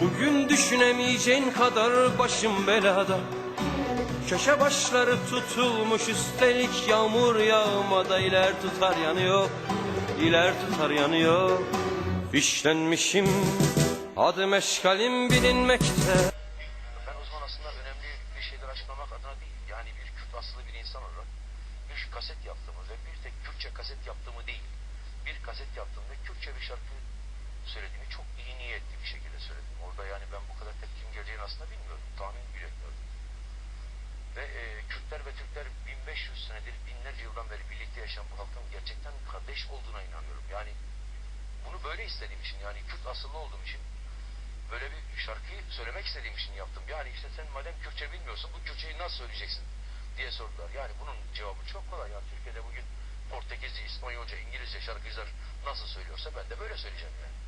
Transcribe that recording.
Bugün düşünemeyeceğin kadar başım belada. Köşe başları tutulmuş üstelik yağmur yağmada iler tutar yanıyor iler tutar yanıyor. Fişlenmişim adım eşkalim bilinmekte. Ben o zaman aslında önemli bir şeyler açıklamak adına değil, yani bir Kürt asıllı bir insan olarak bir kaset yaptığımı ve bir tek Kürtçe kaset yaptığımı değil, bir kaset yaptım ve Kürtçe bir şarkı söylediğimi çok iyi niyetli bir şekilde söyledim. Orada yani ben bu kadar tepkim geleceğini aslında bilmiyordum, tahmin bile etmiyordum. Ve e, Kürtler ve Türkler 1500 senedir, binlerce yıldan beri birlikte yaşayan bu halkın gerçekten kardeş olduğuna inanıyorum. Yani bunu böyle istediğim için, yani Kürt asıllı olduğum için böyle bir şarkıyı söylemek istediğim için yaptım. Yani işte sen madem Kürtçe bilmiyorsun bu Kürtçeyi nasıl söyleyeceksin diye sordular. Yani bunun cevabı çok kolay. Yani Türkiye'de bugün Portekizce, İspanyolca, İngilizce şarkıcılar nasıl söylüyorsa ben de böyle söyleyeceğim yani.